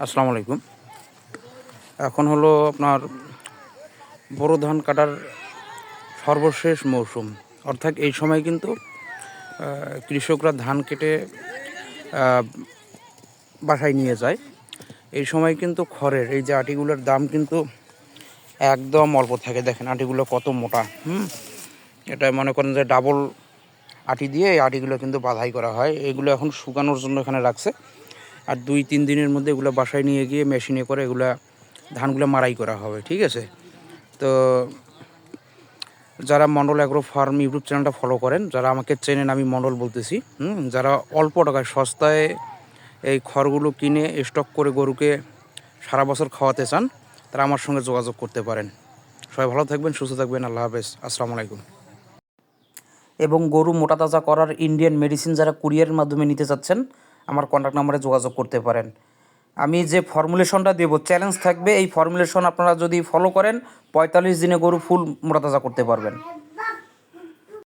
আসসালামু আলাইকুম। এখন হলো আপনার বোরো ধান কাটার সর্বশেষ মৌসুম। অর্থাৎ এই সময় কিন্তু কৃষকরা ধান কেটে বাসায় নিয়ে যায়। এই সময় কিন্তু খড়ের, এই যে আটিগুলোর দাম কিন্তু একদম অল্প থাকে। দেখেন আটিগুলো কত মোটা, হুম? এটা মনে করেন যে ডাবল আটি দিয়ে এই আটিগুলো কিন্তু বাধাই করা হয়। এগুলো এখন শুকানোর জন্য এখানে রাখছে। আর দুই, তিন দিনের মধ্যে এগুলো বাসায় নিয়ে গিয়ে মেশিনে করে এগুলা, ধানগুলো মারাই করা হবে, ঠিক আছে? তো যারা মন্ডল অ্যাগ্রো ফার্ম ইউটিউব চ্যানেলটা ফলো করেন, যারা আমাকে চেনেন, আমি মন্ডল বলতেছি, হুম? যারা অল্প টাকায় সস্তায় এই খড়গুলো কিনে স্টক করে গরুকে সারা বছর খাওয়াতে চান, তারা আমার সঙ্গে যোগাযোগ করতে পারেন। সবাই ভালো থাকবেন, সুস্থ থাকবেন, আল্লাহ হাফেজ। আসসালামু আলাইকুম। এবং গরু মোটা তাজা করার ইন্ডিয়ান মেডিসিন যারা কুরিয়ারের মাধ্যমে নিতে চাচ্ছেন আমার কন্ট্যাক্ট নাম্বারে যোগাযোগ করতে পারেন। আমি যে ফর্মুলেশনটা দেব চ্যালেঞ্জ থাকবে, এই ফর্মুলেশন আপনারা যদি ফলো করেন, পঁয়তাল্লিশ দিনে গরু ফুল মোটাতাজা করতে পারবেন।